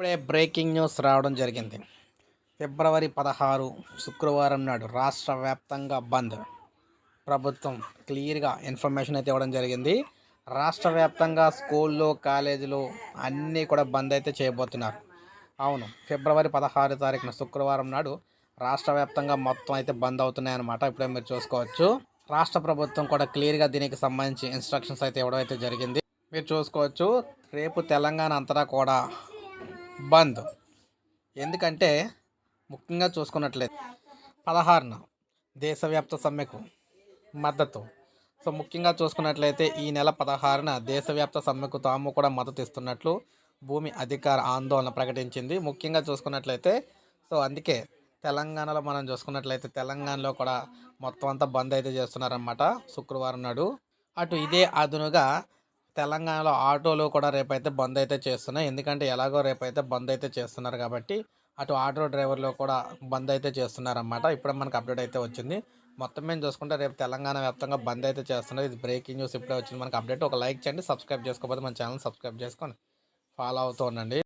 ఇప్పుడే breaking news రావడం జరిగింది. ఫిబ్రవరి పదహారు శుక్రవారం నాడు రాష్ట్ర వ్యాప్తంగా బంద్. ప్రభుత్వం క్లియర్గా ఇన్ఫర్మేషన్ అయితే ఇవ్వడం జరిగింది. రాష్ట్ర వ్యాప్తంగా స్కూళ్ళు కాలేజీలు అన్నీ కూడా బంద్ అయితే చేయబోతున్నారు. అవును ఫిబ్రవరి పదహారు తారీఖున శుక్రవారం నాడు రాష్ట్ర వ్యాప్తంగా మొత్తం అయితే బంద్ అవుతున్నాయన్నమాట. ఇప్పుడే మీరు చూసుకోవచ్చు. రాష్ట్ర ప్రభుత్వం కూడా క్లియర్గా దీనికి సంబంధించి ఇన్స్ట్రక్షన్స్ అయితే ఇవ్వడం అయితే జరిగింది. మీరు చూసుకోవచ్చు రేపు తెలంగాణ అంతటా కూడా బంద్. ఎందుకంటే ముఖ్యంగా చూసుకున్నట్లయితే పదహారున దేశవ్యాప్త సమ్మెకు మద్దతు. సో ముఖ్యంగా చూసుకున్నట్లయితే ఈ నెల పదహారున దేశవ్యాప్త సమ్మెకు తాము కూడా మద్దతు ఇస్తున్నట్లు భూమి అధికార ఆందోళన ప్రకటించింది. ముఖ్యంగా చూసుకున్నట్లయితే సో అందుకే తెలంగాణలో మనం చూసుకున్నట్లయితే తెలంగాణలో కూడా మొత్తం అంతా బంద్ అయితే చేస్తున్నారన్నమాట శుక్రవారం నాడు. అటు ఇదే అదునుగా తెలంగాణలో ఆటోలు కూడా రేపైతే బంద్ అయితే చేస్తున్నాయి. ఎందుకంటే ఎలాగో రేపైతే బంద్ అయితే చేస్తున్నారు కాబట్టి అటు ఆటో డ్రైవర్లు కూడా బంద్ అయితే చేస్తున్నారన్నమాట. ఇప్పుడు మనకు అప్డేట్ అయితే వచ్చింది. మొత్తం మేము చూసుకుంటే రేపు తెలంగాణ వ్యాప్తంగా బంద్ అయితే చేస్తున్నారు. ఇది బ్రేకింగ్ న్యూస్ ఇప్పుడే వచ్చింది. మనకు అప్డేట్ ఒక లైక్ చేయండి. సబ్స్క్రైబ్ చేసుకోకపోతే మన ఛానల్ సబ్స్క్రైబ్ చేసుకొని ఫాలో అవుతూ ఉండండి.